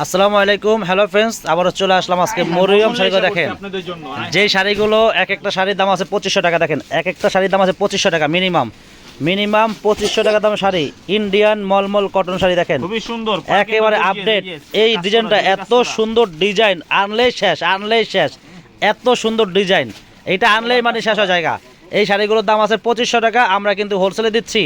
আসসালামু আলাইকুম hello friends আবারও চলে আসলাম আজকে মরিয়ম শাড়ি দেখেন। আপনাদের জন্য। যেই শাড়িগুলো এক একটা শাড়ির দাম আছে পঁচিশশো টাকা দেখেন এক একটা শাড়ির দাম আছে পঁচিশশো টাকা মিনিমাম মিনিমাম পঁচিশশো টাকা দাম শাড়ি ইন্ডিয়ান মলমল কটন শাড়ি দেখেন। খুবই সুন্দর একেবারে আপডেট এই ডিজাইনটা এত সুন্দর ডিজাইন আনলেই শেষ আনলেই শেষ। এত সুন্দর ডিজাইন এটা আনলেই মানে শেষ হওয়া জায়গা। এই শাড়িগুলোর দাম আছে পঁচিশশো টাকা আমরা কিন্তু হোলসেলে দিচ্ছি।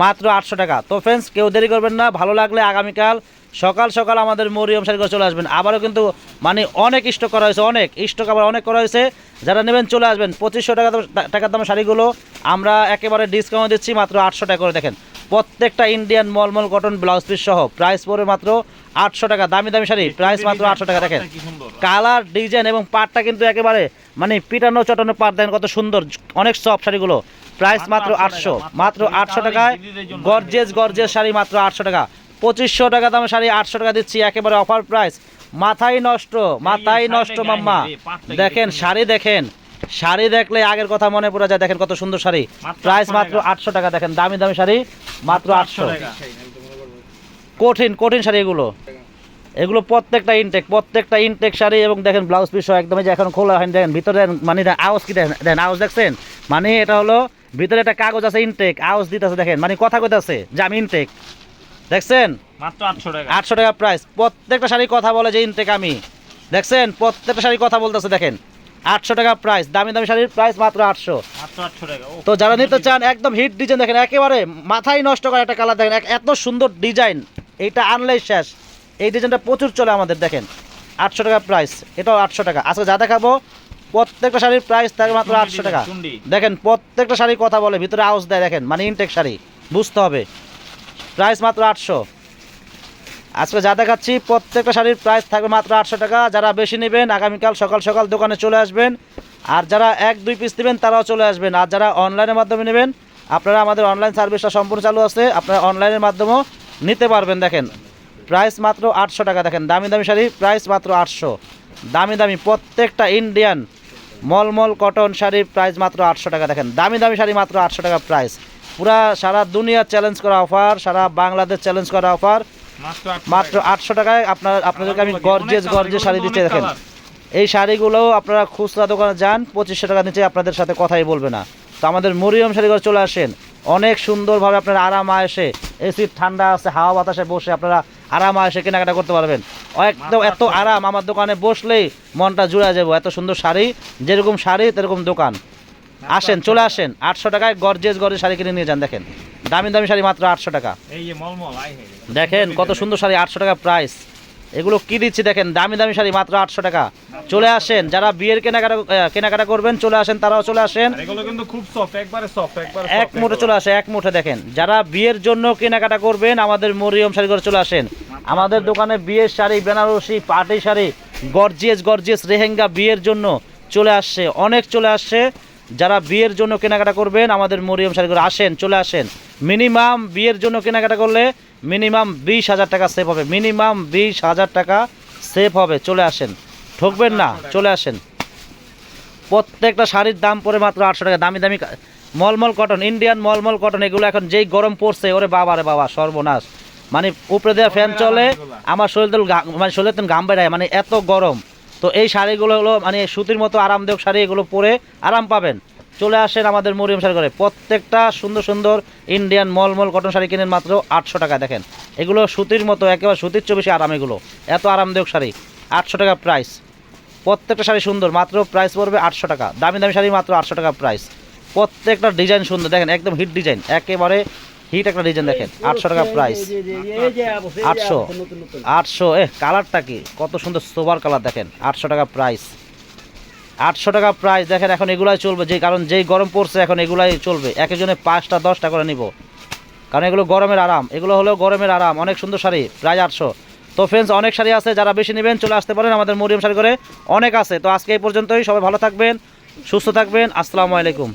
মাত্র আটশো টাকা। তো ফ্রেন্ডস কেউ দেরি করবেন না ভালো লাগলে আগামীকাল সকাল সকাল আমাদের মরিয়ম শাড়িগুলো চলে আসবেন। আবারও কিন্তু মানে অনেক স্টক করা হয়েছে অনেক। স্টক আবার অনেক করা হয়েছে। যারা নেবেন চলে আসবেন। পঁচিশশো টাকা টাকার দামের শাড়িগুলো আমরা একেবারে ডিসকাউন্ট দিচ্ছি মাত্র আটশো টাকা করে। দেখেন প্রত্যেকটা ইন্ডিয়ান মলমল কটন ব্লাউজ পিস সহ প্রাইস পড়বে মাত্র আটশো টাকা। দামি দামি শাড়ি প্রাইস মাত্র আটশো টাকা। দেখেন কালার ডিজাইন এবং পাটটা কিন্তু একেবারে মানে পিটানো চটানো পাট দেন কত সুন্দর অনেক সব শাড়িগুলো। প্রাইস মাত্র আটশো মাত্র আটশো টাকায় গর্জেস গর্জেস শাড়ি মাত্র আটশো টাকা। পঁচিশশো টাকা দামে শাড়ি আটশো টাকা দিচ্ছি একেবারে অফার প্রাইস। মাথাই নষ্ট মাথাই নষ্ট মাম্মা। দেখেন শাড়ি দেখেন। শাড়ি দেখলে আগের কথা মনে পড়ে যায় দেখেন কত সুন্দর শাড়ি। প্রাইস মাত্র আটশো টাকা দেখেন দামি দামি শাড়ি মাত্র আটশো। কঠিন কঠিন শাড়ি এগুলো। এগুলো প্রত্যেকটা ইনটেক প্রত্যেকটা ইনটেক শাড়ি এবং দেখেন ব্লাউজ পিস একদমই যে এখন খোলা হয়নি। দেখেন ভিতরে মানে আওয়াজ কি দেখেন দেখেন আওয়াজ দেখছেন? মানে এটা হলো ভিতরে একটা কাগজ আছে ইনটেক আওয়াজ দিতেছে দেখেন মানে কথা কইতাছে যে আমি ইনটেক দেখছেন? মাত্র 800 টাকা। আটশো টাকা প্রাইস প্রত্যেকটা শাড়ি কথা বলে যে ইনটেক আমি। দেখছেন? প্রত্যেকটা শাড়ি কথা বলতেছে দেখেন। আটশো টাকা প্রাইস দামি দামি শাড়ির প্রাইস মাত্র আটশো। মাত্র 800 টাকা তো যারা নিতে চান একদম হিট ডিজাইন দেখেন একেবারে মাথায় নষ্ট করা একটা কালার দেখেন এত সুন্দর ডিজাইন এইটা আনলেই শেষ। এই ডিজাইনটা প্রচুর চলে আমাদের দেখেন। আটশো টাকা প্রাইস এটাও আটশো টাকা। আজকে যা দেখাবো প্রত্যেকটা শাড়ির প্রাইস থাকে মাত্র আটশো টাকা। দেখেন প্রত্যেকটা শাড়ি কথা বলে ভিতরে আওয়াজ দেয় দেখেন মানে ইনটেক শাড়ি বুঝতে হবে। প্রাইস মাত্র আটশো। আজকে যা দেখাচ্ছি প্রত্যেকটা শাড়ির প্রাইস থাকবে মাত্র আটশো টাকা। যারা বেশি নেবেন আগামীকাল সকাল সকাল দোকানে চলে আসবেন। আর যারা এক দুই পিস নেবেন তারাও চলে আসবেন। আর যারা অনলাইনের মাধ্যমে নেবেন আপনারা আমাদের অনলাইন সার্ভিসটা সম্পূর্ণ চালু আছে। আপনারা অনলাইনের মাধ্যমেও নিতে পারবেন দেখেন। প্রাইস মাত্র আটশো টাকা দেখেন দামি দামি শাড়ি প্রাইস মাত্র আটশো। দামি দামি প্রত্যেকটা ইন্ডিয়ান মলমল কটন শাড়ির প্রাইস মাত্র আটশো টাকা। দেখেন দামি দামি শাড়ি মাত্র আটশো টাকা প্রাইস পুরা সারা দুনিয়া চ্যালেঞ্জ করা অফার সারা বাংলাদেশ চ্যালেঞ্জ করা অফার মাত্র 800 মাত্র টাকা। আটশো টাকায় আপনার আপনাদেরকে আমি গর্জেস গর্জেস শাড়ি দিতে দেখেন। এই শাড়িগুলো আপনারা খুচরা দোকানে যান পঁচিশশো টাকা নিচে আপনাদের সাথে কথাই বলবে না। তো আমাদের মরিয়ম শাড়িঘর চলে আসেন। অনেক সুন্দরভাবে আপনারা আরাম আয়েসে এসির ঠান্ডা আছে হাওয়া বাতাসে বসে আপনারা আরাম আসে কেনাকাটা করতে পারবেন। একদম এত আরাম আমার দোকানে বসলেই মনটা জুড়ে যাব এত সুন্দর শাড়ি যেরকম শাড়ি তেরকম দোকান। আসেন চলে আসেন আটশো টাকায় গর্জেস গর্জেস শাড়ি কিনে নিয়ে যান দেখেন। দামি দামি শাড়ি মাত্র আটশো টাকা। দেখেন কত সুন্দর শাড়ি আটশো টাকা প্রাইস এগুলো কি দিচ্ছি দেখেন দামি দামি শাড়ি মাত্র আটশো টাকা। চলে আসেন যারা বিয়ের কেনাকাটা কেনাকাটা করবেন চলে আসেন তারাও চলে আসেন। এগুলো কিন্তু খুব সফট একবারে সফট একবারে এক মুঠে চলে আসে এক মুঠে দেখেন। যারা বিয়ের জন্য কেনাকাটা করবেন আমাদের মরিয়ম শাড়ি করে চলে আসেন। আমাদের দোকানে বিয়ের শাড়ি বেনারসি পাটি শাড়ি গর্জিয়াস গর্জিয়াস রেহেঙ্গা বিয়ের জন্য চলে আসছে অনেক চলে আসছে যারা বিয়ের জন্য কেনাকাটা করবেন আমাদের মরিয়ম শাড়ি করে আসেন চলে আসেন। মিনিমাম বিয়ের জন্য কেনাকাটা করলে মিনিমাম বিশ হাজার টাকা সেভ হবে। মিনিমাম বিশ হাজার টাকা সেভ হবে। চলে আসেন। ঠকবেন না। চলে আসেন। প্রত্যেকটা শাড়ির দাম পড়ে মাত্র আটশো টাকা। দামি দামি mulmul cotton Indian mulmul cotton এগুলো এখন যেই গরম পড়ছে, ওরে বাবা রে বাবা, সর্বনাশ। মানে উপরে দেওয়া ফ্যান চলে, আমার শরীর মানে শরীরে তো ঘাম বেড়ায় মানে এত গরম। তো এই শাড়িগুলো হলো মানে সুতির মতো আরামদায়ক শাড়ি, এগুলো পরে আরাম পাবেন। চলে আসেন আমাদের মরিয়ম শাড়ি করে প্রত্যেকটা সুন্দর সুন্দর ইন্ডিয়ান মলমল কটন শাড়ি কিনেন মাত্র আটশো টাকা দেখেন। এগুলো সুতির মতো, একেবারে সুতির চেয়ে বেশি আরাম এগুলো। এত আরামদায়ক শাড়ি, আটশো টাকা প্রাইস প্রত্যেকটা শাড়ি সুন্দর, মাত্র প্রাইস পড়বে আটশো টাকা। দামি দামি শাড়ি মাত্র আটশো টাকা প্রাইস প্রত্যেকটা ডিজাইন সুন্দর, দেখেন, একদম হিট ডিজাইন একেবারে হিট একটা ডিজাইন দেখেন, আটশো টাকা প্রাইস আটশো আটশো এ কালারটা কি? কত সুন্দর সোবার কালার দেখেন, আটশো টাকা প্রাইস আটশো টাকা প্রাইস দেখেন এখন এগুলাই চলবে, যে কারণ যেই গরম পড়ছে এখন এগুলাই চলবে। এক একজনে পাঁচটা, দশটা করে নিব। কারণ এগুলো গরমের আরাম। এগুলো হলো গরমের আরাম। অনেক সুন্দর শাড়ি, প্রায় আটশো। তো ফ্রেন্ডস অনেক শাড়ি আছে, যারা বেশি নেবেন চলে আসতে পারেন আমাদের মরিয়াম শাড়ি করে অনেক আছে। তো আজকে এই পর্যন্তই। সবাই ভালো থাকবেন, সুস্থ থাকবেন। আসসালামু আলাইকুম।